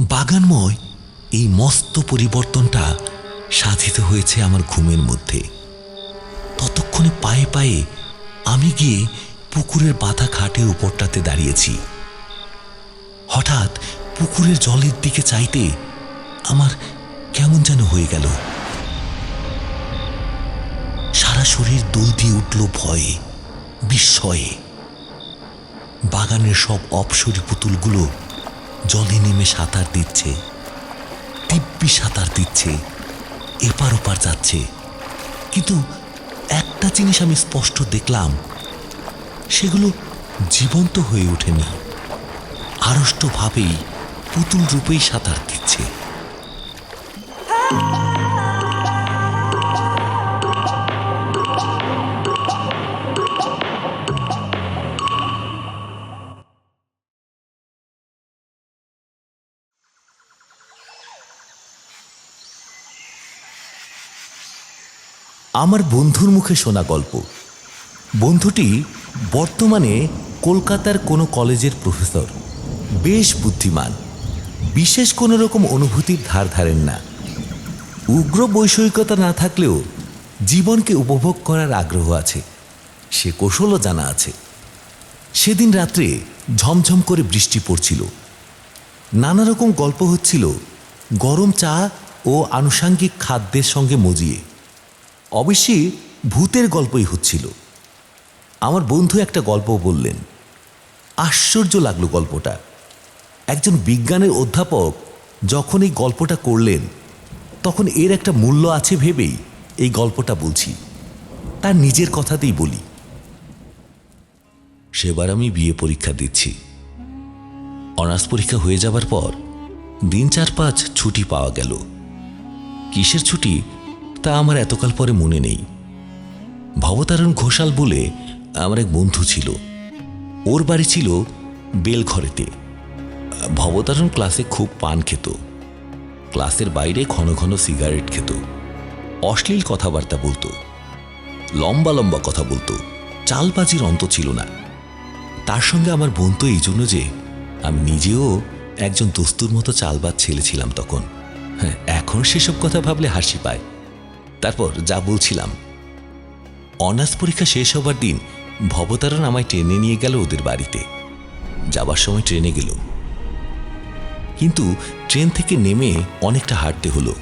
বাগানময় এই মস্ত পরিবর্তনটা সাধিত হয়েছে আমার ঘুমের মধ্যে। ততক্ষণে পায়ে পায়ে আমি গিয়ে পুকুরের বাধা ঘাটের উপরটাতে দাঁড়িয়েছি। হঠাৎ পুকুরের জলের দিকে চাইতে আমার কেমন যেন হয়ে গেল। সারা শরীর দোল দিয়ে উঠল ভয়ে, বিস্ময়ে। বাগানের সব অপসরী পুতুলগুলো জলে নেমে সাঁতার দিচ্ছে দিব্যি সাঁতার দিচ্ছে, এপার ওপার যাচ্ছে। কিন্তু একটা জিনিস আমি স্পষ্ট দেখলাম, সেগুলো জীবন্ত হয়ে ওঠেনি। আড়ষ্টভাবেই পুতুল রূপেই সাঁতার দিচ্ছে। আমার বন্ধুর মুখে শোনা গল্প। বন্ধুটি বর্তমানে কলকাতার কোনো কলেজের প্রফেসর। বেশ বুদ্ধিমান। বিশেষ কোনো রকম অনুভূতির ধার ধারেন না। উগ্র বৈষয়িকতা না থাকলেও জীবনকে উপভোগ করার আগ্রহ আছে। সে কৌশলও জানা আছে। সেদিন রাত্রে ঝমঝম করে বৃষ্টি পড়ছিল। নানা রকম গল্প হচ্ছিল গরম চা ও আনুষাঙ্গিক খাদ্যের সঙ্গে মজিয়ে। অবশ্যই ভূতের গল্পই হচ্ছিল। আমার বন্ধু একটা গল্প বললেন। আশ্চর্য লাগল গল্পটা। একজন বিজ্ঞানের অধ্যাপক যখন এই গল্পটা করলেন, তখন এর একটা মূল্য আছে ভেবেই এই গল্পটা বলছি। তার নিজের কথাতেই বলি। সেবার আমি বিয়ে পরীক্ষা দিচ্ছি। অনার্স পরীক্ষা হয়ে যাবার পর দিন চার পাঁচ ছুটি পাওয়া গেল। কিসের ছুটি? তা আমার এতকাল পরে মনে নেই। ভবতারণ ঘোষাল বলে আমার এক বন্ধু ছিল। ওর বাড়ি ছিল বেলঘরেতে। ভবতারণ ক্লাসে খুব পান খেত। ক্লাসের বাইরে ঘন ঘন সিগারেট খেত। অশ্লীল কথাবার্তা বলতো। লম্বা লম্বা কথা বলতো। চালবাজির অন্ত ছিল না। তার সঙ্গে আমার বোন তো এই জন্য যে আমি নিজেও একজন দস্তুর মতো চালবাজ ছেলে ছিলাম তখন। হ্যাঁ এখন সেসব কথা ভাবলে হাসি পায়। তারপর যা বলছিলাম। অনার্স পরীক্ষা শেষ হবার দিন ভবতারণ আমায় ট্রেনে নিয়ে গেল ওদের বাড়িতে। যাবার সময় ট্রেনে গেল। কিন্তু ট্রেন থেকে নেমে অনেকটা হাঁটতে হলো,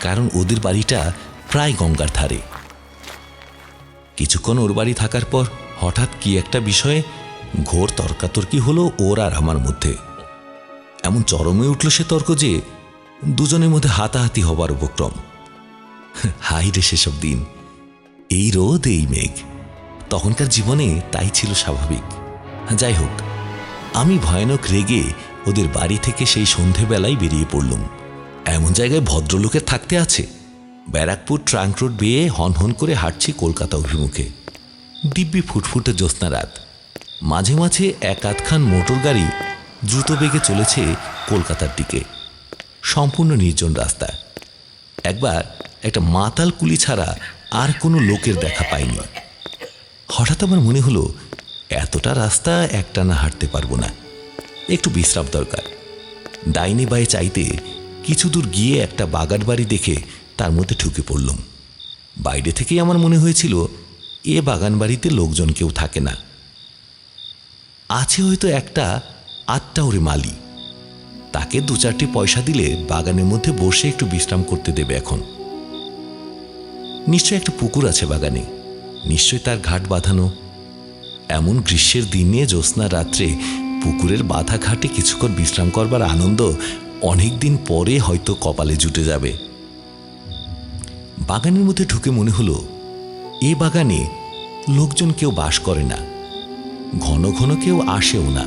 কারণ ওদের বাড়িটা প্রায় গঙ্গার ধারে। কিছুক্ষণ ওর বাড়ি থাকার পর হঠাৎ কি একটা বিষয়ে ঘোর তর্কাতর্কি হলো ওর আর আমার মধ্যে। এমন চরমে উঠল সে তর্ক যে দুজনের মধ্যে হাতাহাতি হবার উপক্রম। হাই রে সেসব দিন। এই রোদ, এই মেঘ। তখনকার জীবনে তাই ছিল স্বাভাবিক। যাই হোক, আমি ভয়ানক রেগে ওদের বাড়ি থেকে সেই সন্ধেবেলায় বেরিয়ে পড়লুম। এমন জায়গায় ভদ্রলোকের থাকতে আছে। ব্যারাকপুর ট্রাঙ্ক রোড বেয়ে হন হন করে হাঁটছি কলকাতা অভিমুখে। দিব্যি ফুটফুটে জ্যোৎস্না রাত। মাঝে মাঝে এক আধখান মোটর গাড়ি দ্রুত বেগে চলেছে কলকাতার দিকে। সম্পূর্ণ নির্জন রাস্তা। একবার একটা মাতাল কুলি ছাড়া আর কোনো লোকের দেখা পাইনি। হঠাৎ আমার মনে হলো, এতটা রাস্তা একটানা হাঁটতে পারব না। একটু বিশ্রাম দরকার। ডাইনে বায়ে চাইতে কিছু দূর গিয়ে একটা বাগান বাড়ি দেখে তার মধ্যে ঢুকে পড়লুম। বাইরে থেকেই আমার মনে হয়েছিল, এ বাগান বাড়িতে লোকজন কেউ থাকে না। আছে হয়তো একটা আটটা ওরে মালি। তাকে দু চারটি পয়সা দিলে বাগানের মধ্যে বসে একটু বিশ্রাম করতে দেবে এখন। নিশ্চয় একটা পুকুর আছে বাগানে। নিশ্চয় তার ঘাট বাঁধানো। এমন গ্রীষ্মের দিনে জ্যোৎস্না রাত্রে পুকুরের বাধা ঘাটে কিছুক্ষণ বিশ্রাম করবার আনন্দ অনেক দিন পরে হয়তো কপালে জুটে যাবে। বাগানের মধ্যে ঢুকে মনে হলো, এ বাগানে লোকজন কেউ বাস করে না, ঘন ঘন কেউ আসেও না।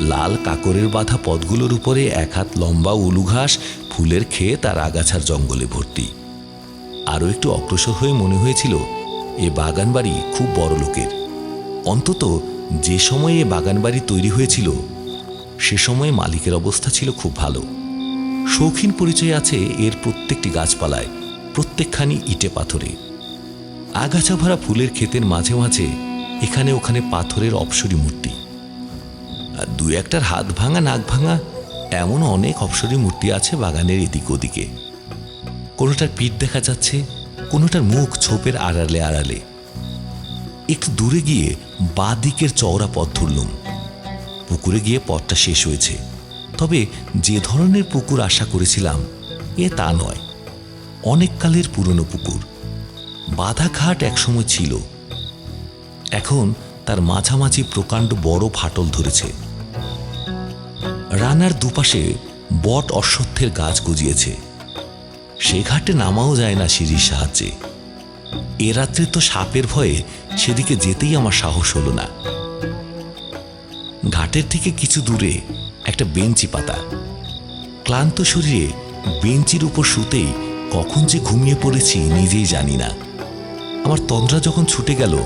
লাল কাকরের বাঁধা পথগুলোর উপরে এক হাত লম্বা উলু ঘাস, ফুলের ক্ষেত আর আগাছার জঙ্গলে ভর্তি। আরও একটু অগ্রসর হয়ে মনে হয়েছিল, এ বাগান বাড়ি খুব বড় লোকের। অন্তত যে সময়ে এ বাগান বাড়ি তৈরি হয়েছিল, সে সময়ে মালিকের অবস্থা ছিল খুব ভালো। শৌখিন পরিচয় আছে এর প্রত্যেকটি গাছপালায়, প্রত্যেকখানি ইটে পাথরে। আগাছা ভরা ফুলের ক্ষেতের মাঝে মাঝে এখানে ওখানে পাথরের অপসরী মূর্তি। আর দু একটার হাত ভাঙা, নাক ভাঙা এমন অনেক অপসরী মূর্তি আছে বাগানের এদিক ওদিকে কোনোটার পিঠ দেখা যাচ্ছে, কোনোটার মুখ ছোপের আড়ালে আড়ালে। একটু দূরে গিয়ে বা দিকের চওড়া পথ ধরলুম। পুকুরে গিয়ে পথটা শেষ হয়েছে। তবে যে ধরনের পুকুর আশা করেছিলাম, এ তা নয়। অনেক কালের পুরনো পুকুর। বাধাঘাট একসময় ছিল। এখন তার মাঝামাঝি প্রকাণ্ড বড় ফাটল ধরেছে। রানার দুপাশে বট অশ্বত্থের গাছ গজিয়েছে। সে ঘাটে নামাও যায় না সিঁড়ির সাহায্যে। এ রাত্রে তো সাপের ভয়ে সেদিকে যেতেই আমার সাহস হলো না। ঘাটের থেকে কিছু দূরে একটা বেঞ্চি পাতা। ক্লান্ত শরীরে বেঞ্চির উপর শুতেই কখন যে ঘুমিয়ে পড়েছি নিজেই জানি না। আমার তন্দ্রা যখন ছুটে গেল,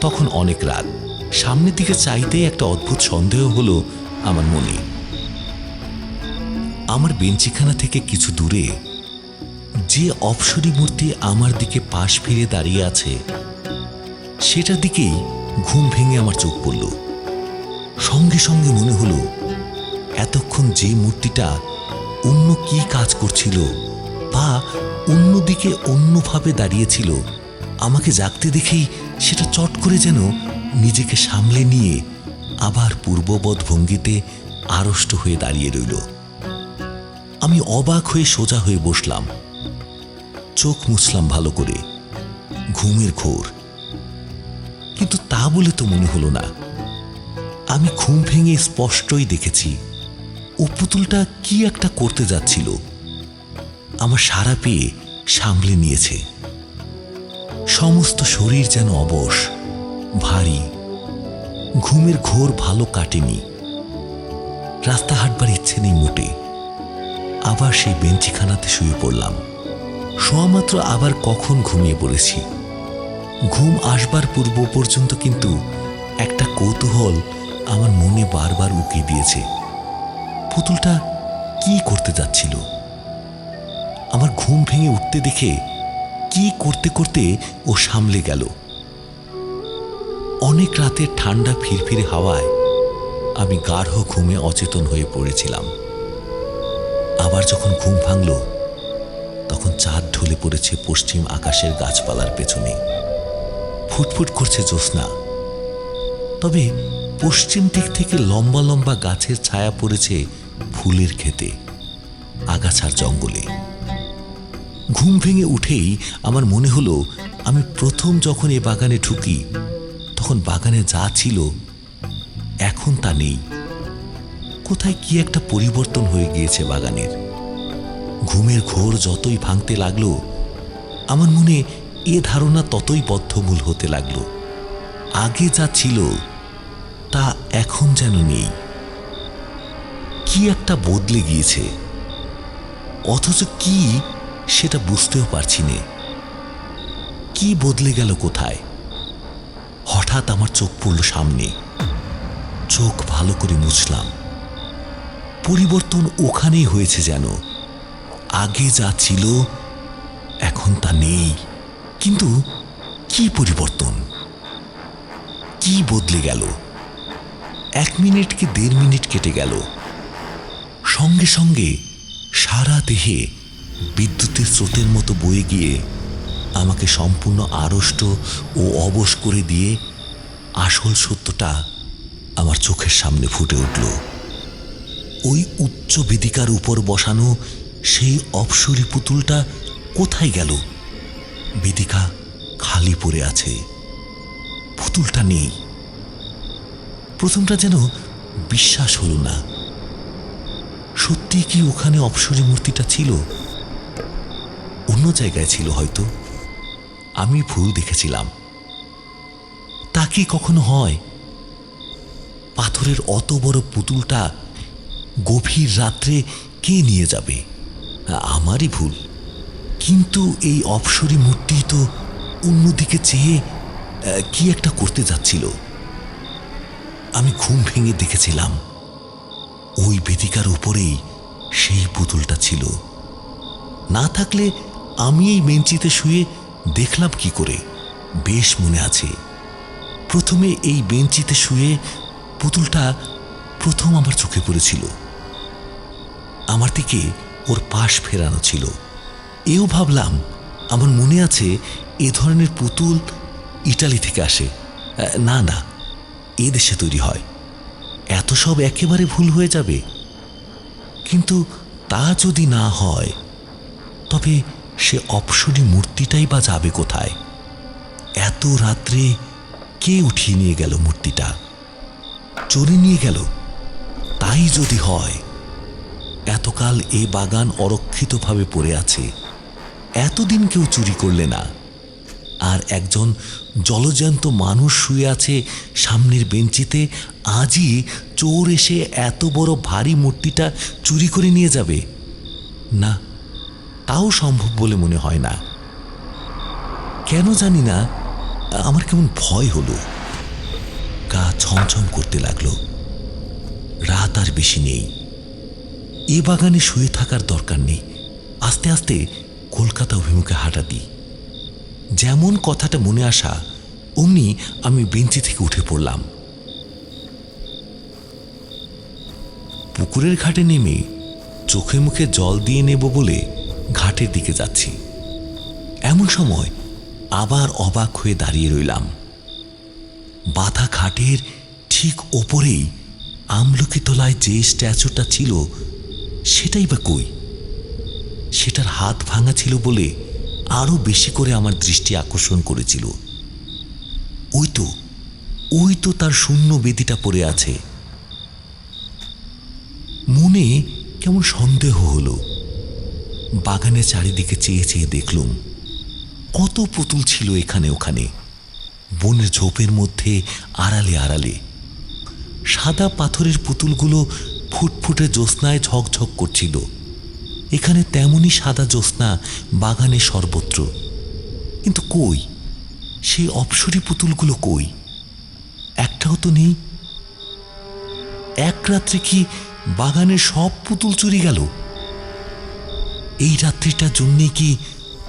তখন অনেক রাত। সামনের দিকে চাইতেই একটা অদ্ভুত সন্দেহ হলো আমার মনে। আমার বেঞ্চিখানা থেকে কিছু দূরে যে অপসরী মূর্তি আমার দিকে পাশ ফিরে দাঁড়িয়ে আছে, সেটার দিকেই ঘুম ভেঙে আমার চোখ পড়ল। সঙ্গে সঙ্গে মনে হলো, এতক্ষণ যে মূর্তিটা অন্য কি কাজ করছিল বা অন্যদিকে অন্যভাবে দাঁড়িয়েছিল, আমাকে জাগতে দেখেই সেটা চট করে যেন নিজেকে সামলে নিয়ে আবার পূর্ববৎ ভঙ্গিতে আড়ষ্ট হয়ে দাঁড়িয়ে রইল। আমি অবাক হয়ে সোজা হয়ে বসলাম। চোখ মুছলাম ভালো করে। ঘুমের ঘোর। কিন্তু তা বলে তো মনে হলো না। আমি ঘুম ভেঙে স্পষ্টই দেখেছি, ও পুতুলটা কি একটা করতে যাচ্ছিল। আমার সারা পেয়ে সামলে নিয়েছে। সমস্ত শরীর যেন অবশ, ভারী। ঘুমের ঘোর ভালো কাটেনি। রাস্তা হাঁটবার ইচ্ছে নেই মোটে। আবার সেই বেঞ্চিখানাতে শুয়ে পড়লাম। শোয়া মাত্র আবার কখন ঘুমিয়ে পড়েছি? ঘুম আসবার পূর্ব পর্যন্ত কিন্তু একটা কৌতূহল আমার মনে বারবার উকি দিয়েছে। পুতুলটা কি করতে যাচ্ছিল? আমার ঘুম ভেঙে উঠতে দেখে কি করতে করতে ও সামলে গেল। অনেক রাতে ঠান্ডা ফিরফিরে হাওয়ায় আমি গাঢ় ঘুমে অচেতন হয়ে পড়েছিলাম। আবার যখন ঘুম ভাঙল তখন চাঁদ ঢলে পড়েছে পশ্চিম আকাশের গাছপালার পেছনে। ফুটফুট করছে জ্যোৎস্না। তবে পশ্চিম দিক থেকে লম্বা লম্বা গাছের ছায়া পড়েছে ফুলের খেতে আগাছার জঙ্গলে। ঘুম ভেঙে উঠেই আমার মনে হলো, আমি প্রথম যখন এ বাগানে ঢুকি, তখন বাগানে যা ছিল, এখন তা নেই। কোথায় কি একটা পরিবর্তন হয়ে গিয়েছে বাগানের। ঘুমের ঘোর যতই ভাঙতে লাগল, আমার মনে এ ধারণা ততই বদ্ধমূল হতে লাগল। আগে যা ছিল, তা এখন যেন নেই। কি একটা বদলে গিয়েছে। অথচ কি, সেটা বুঝতেও পারছি নে। কি বদলে গেল কোথায়? হঠাৎ আমার চোখ পড়ল সামনে। চোখ ভালো করে মুছলাম। পরিবর্তন ওখানেই হয়েছে যেন। আগে যা ছিল, এখন তা নেই। কিন্তু কি পরিবর্তন? কি বদলে গেল? এক মিনিট কি দেড় মিনিট কেটে গেল? সঙ্গে সঙ্গে সারা দেহে বিদ্যুতের স্রোতের মতো বয়ে গিয়ে আমাকে সম্পূর্ণ আড়ষ্ট ও অবশ করে দিয়ে আসল সত্যটা আমার চোখের সামনে ফুটে উঠল। ওই উচ্চ বেদিকার উপর বসানো সেই অপসরী পুতুলটা কোথায় গেল? বেদিকা খালি পড়ে আছে। পুতুলটা নেই। প্রথমটা যেন বিশ্বাস হলো না। সত্যি কি ওখানে অপসরী মূর্তিটা ছিল? অন্য জায়গায় ছিল হয়তো। আমি ভুল দেখেছিলাম। তা কি কখনো হয়? পাথরের অত বড় পুতুলটা গভীর রাত্রে কে নিয়ে যাবে? আমারই ভুল। কিন্তু এই অপসরী মূর্তি তো অন্যদিকে চেয়ে কি একটা করতে যাচ্ছিল। আমি ঘুম ভেঙে দেখেছিলাম, ওই বেদিকার উপরেই সেই পুতুলটা ছিল। না থাকলে আমি এই বেঞ্চিতে শুয়ে দেখলাম কি করে, বেশ মনে আছে। প্রথমে এই বেঞ্চিতে শুয়ে পুতুলটা প্রথম আমার চোখে পড়েছিল। আমার দিকে ওর পাশ ফেরানো ছিল। এও ভাবলাম, আমার মনে আছে এ ধরনের পুতুল ইটালি থেকে আসে। না না, এ দেশে তৈরি হয়। এত সব একেবারে ভুল হয়ে যাবে। কিন্তু তা যদি না হয়, তবে সে অপসরী মূর্তিটাই বা যাবে কোথায়? এত রাত্রে কে উঠিয়ে নিয়ে গেল মূর্তিটা? চোরে নিয়ে গেল? তাই যদি হয় এতকাল এ বাগান অরক্ষিতভাবে পড়ে আছে। এতদিন কেউ চুরি করলে না। আর একজন জলজ্যান্ত মানুষ শুয়ে আছে সামনের বেঞ্চিতে, আজই চোর এসে এত বড় ভারী মূর্তিটা চুরি করে নিয়ে যাবে। না, তাও সম্ভব বলে মনে হয় না। কেন জানি না, আমার কেমন ভয় হলো। গা ছমছম করতে লাগল। রাত আর বেশি নেই। এ বাগানে শুয়ে থাকার দরকার নেই। আস্তে আস্তে কলকাতা অভিমুখে হাঁটা দিই। যেমন কথাটা মনে আসা, অমনি আমি বেঞ্চি থেকে উঠে পড়লাম। পুকুরের ঘাটে নেমে চোখে মুখে জল দিয়ে নেব বলে ঘাটের দিকে যাচ্ছি। এমন সময় আবার অবাক হয়ে দাঁড়িয়ে রইলাম। বাধা ঘাটের ঠিক ওপরেই আমলকি তলায় যে স্ট্যাচুটা ছিল সেটাই বা কই? সেটার হাত ভাঙা ছিল বলে আরও বেশি করে আমার দৃষ্টি আকর্ষণ করেছিল। ওই তো ওই তো তার শূন্য বেদিটা পড়ে আছে। মনে কেমন সন্দেহ হলো। বাগানের চারিদিকে চেয়ে চেয়ে দেখলুম, কত পুতুল ছিল এখানে ওখানে। বনের ঝোপের মধ্যে আড়ালে আড়ালে। সাদা পাথরের পুতুলগুলো ফুটফুটে জ্যোৎস্নায় ঝকঝক করছিল। এখানে তেমনই সাদা জ্যোৎস্না, বাগানে সর্বত্র। কিন্তু কই? সেই অপসরী পুতুলগুলো কই? একটাও তো নেই। এক রাত্রে কি বাগানের সব পুতুল চুরি গেল? এই রাত্রিটার জন্যে কি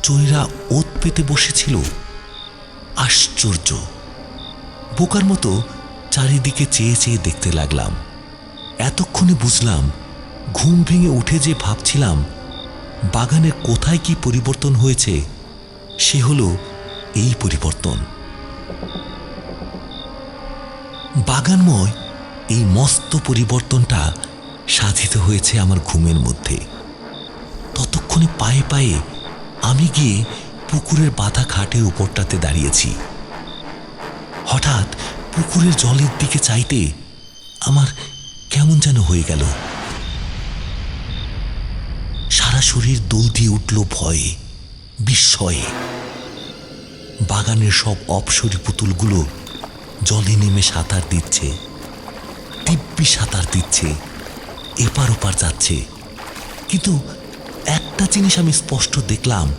চোরেরা ওত পেতে বসেছিল? আশ্চর্য। বোকার মতো চারিদিকে চেয়ে চেয়ে দেখতে লাগলাম। এতক্ষণে বুঝলাম, ঘুম ভেঙে উঠে যে ভাবছিলাম বাগানের কোথায় কি পরিবর্তন হয়েছে, সে হলো এই পরিবর্তন। বাগানময় এই মস্ত পরিবর্তনটা সাধিত হয়েছে আমার ঘুমের মধ্যে। ততক্ষণে পায়ে পায়ে আমি গিয়ে পুকুরের বাধা খাটের উপরটাতে দাঁড়িয়েছি। হঠাৎ পুকুরের জলের দিকে চাইতে আমার কেমন যেন হয়ে গেল। সারা শরীর দোল দিয়ে উঠল ভয়ে, বিস্ময়ে। বাগানের সব অপসরী পুতুলগুলো জলে নেমে সাঁতার দিচ্ছে দিব্যি সাঁতার দিচ্ছে, এপার ওপার যাচ্ছে। কিন্তু একটা জিনিস আমি স্পষ্ট দেখলাম,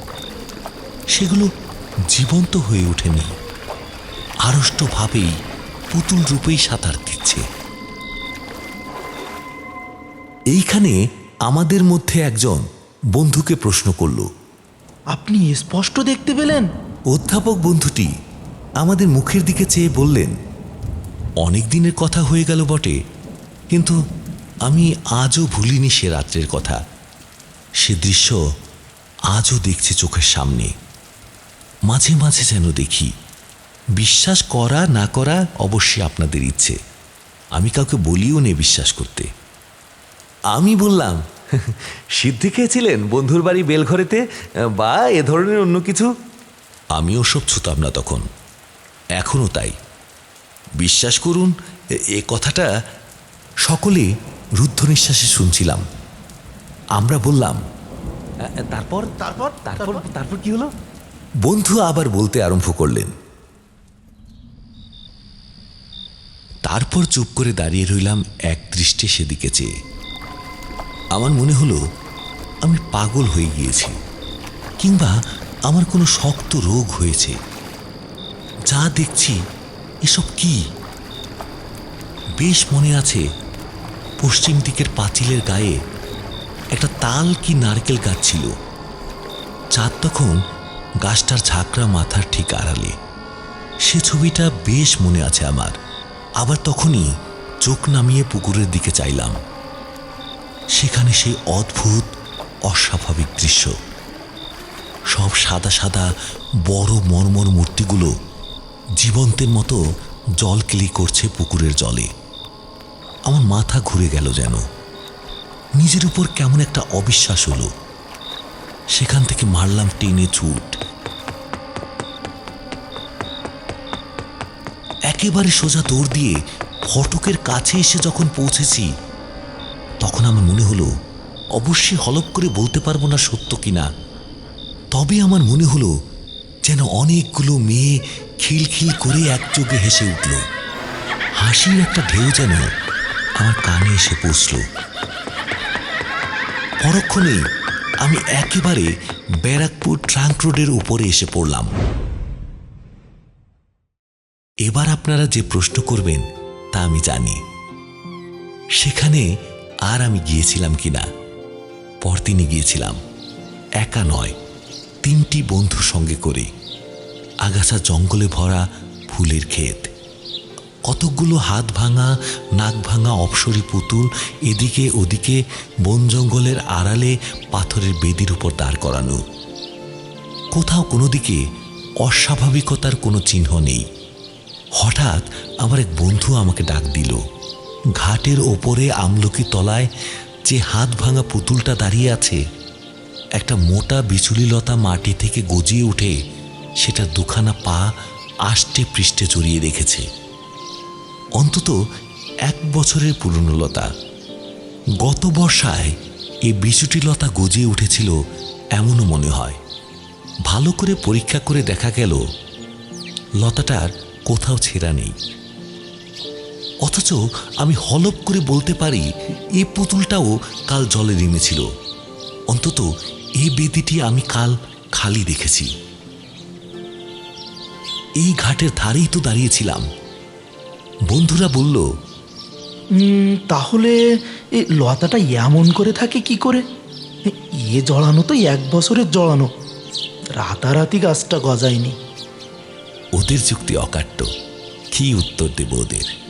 সেগুলো জীবন্ত হয়ে ওঠেনি। আড়ষ্টভাবেই পুতুল রূপেই সাঁতার দিচ্ছে। এইখানে আমাদের মধ্যে একজন বন্ধুকে প্রশ্ন করল। আপনি স্পষ্ট দেখতে পেলেন? অধ্যাপক বন্ধুটি আমাদের মুখের দিকে চেয়ে বললেন অনেক দিনের কথা হয়ে গেল বটে কিন্তু আমি আজও ভুলিনি সে রাত্রের কথা। সে দৃশ্য আজও দেখছি চোখের সামনে। মাঝে মাঝে যেন দেখি বিশ্বাস করা না করা অবশ্যই আপনাদের ইচ্ছে। আমি কাউকে বলিও নে বিশ্বাস করতে। আমি বললাম, সিদ্ধি খেয়েছিলেন বন্ধুর বাড়ি বেলঘরেতে? বা এ ধরনের অন্য কিছু? আমি ওসব ছুতাম না তখন এখনও তাই। বিশ্বাস করুন, এ কথাটা সকলে রুদ্ধ নিঃশ্বাসে শুনছিলাম। আমরা বললাম তারপর তারপর তারপর তারপর কি হলো? বন্ধু আবার বলতে আরম্ভ করলেন, তারপর চুপ করে দাঁড়িয়ে রইলাম এক দৃষ্টে সেদিকে চেয়ে। আমার মনে হলো আমি পাগল হয়ে গিয়েছি, কিংবা আমার কোনো শক্ত রোগ হয়েছে। যা দেখছি, এসব কি? বেশ মনে আছে, পশ্চিম দিকের পাঁচিলের গায়ে একটা তাল কি নারকেল গাছ ছিল। চাঁদ তখন গাছটার ঝাঁকড়া মাথার ঠিক আড়ালে। সে ছবিটা বেশ মনে আছে আমার। আবার তখনই চোখ নামিয়ে পুকুরের দিকে চাইলাম। সেখানে সেই অদ্ভুত, অস্বাভাবিক দৃশ্য। সব সাদা সাদা, বড় মর্মর মূর্তিগুলো জীবন্তের মতো জল কেলি করছে পুকুরের জলে। আমার মাথা ঘুরে গেল যেন। নিজের উপর কেমন একটা অবিশ্বাস হলো। সেখান থেকে মারলাম টেনে ছুট। একেবারে সোজা দৌড় দিয়ে ফটকের কাছে এসে যখন পৌঁছেছি তখন আমার মনে হলো, অবশ্যই হলপ করে বলতে পারব না সত্য কিনা। তবে আমার মনে হলো যেন অনেকগুলো মেয়ে খিলখিল করে একযোগে হেসে উঠল। হাসির একটা ঢেউ যেন আমার কানে এসে পৌঁছল। পরক্ষণেই আমি একেবারে ব্যারাকপুর ট্রাঙ্ক রোডের উপরে এসে পড়লাম। এবার আপনারা যে প্রশ্ন করবেন তা আমি জানি। সেখানে আর আমি গিয়েছিলাম কিনা পরদিনই গিয়েছিলাম। একা নয়, তিনটি বন্ধু সঙ্গে করে। আগাছা জঙ্গলে ভরা ফুলের ক্ষেত। কতকগুলো হাত ভাঙা, নাক ভাঙা অপসরি পুতুল এদিকে ওদিকে বন জঙ্গলের আড়ালে পাথরের বেদির উপর দাঁড় করানো। কোথাও কোনো দিকে অস্বাভাবিকতার কোনো চিহ্ন নেই। হঠাৎ আমার এক বন্ধু আমাকে ডাক দিল। ঘাটের ওপরে আমলকি তলায় যে হাত ভাঙা পুতুলটা দাঁড়িয়ে আছে, একটা মোটা বিচুলি লতা মাটি থেকে গজিয়ে উঠে সেটা দুখানা পা আষ্টে পৃষ্ঠে জড়িয়ে রেখেছে। অন্তত এক বছরের পুরনো লতা। গত বর্ষায় এ বিচুটি লতা গজিয়ে উঠেছিল এমনও মনে হয়। ভালো করে পরীক্ষা করে দেখা গেল, লতাটার কোথাও ছেঁড়া নেই। অথচ আমি হলপ করে বলতে পারি এ পুতুলটাও কাল জলে নেমেছিল। অন্তত এই বেদিটি আমি কাল খালি দেখেছি। এই ঘাটের ধারেই তো দাঁড়িয়েছিলাম। বন্ধুরা বলল তাহলে এ লতাটা এমন করে থাকে কি করে? এ, এ জড়ানো তো এক বছরের জড়ানো। রাতারাতি গাছটা গজায়নি। ওদের যুক্তি অকাট্য। কি উত্তর দেব ওদের?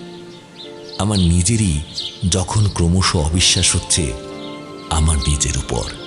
আমার নিজেরই যখন ক্রমশ অবিশ্বাস হচ্ছে আমার নিজের উপর।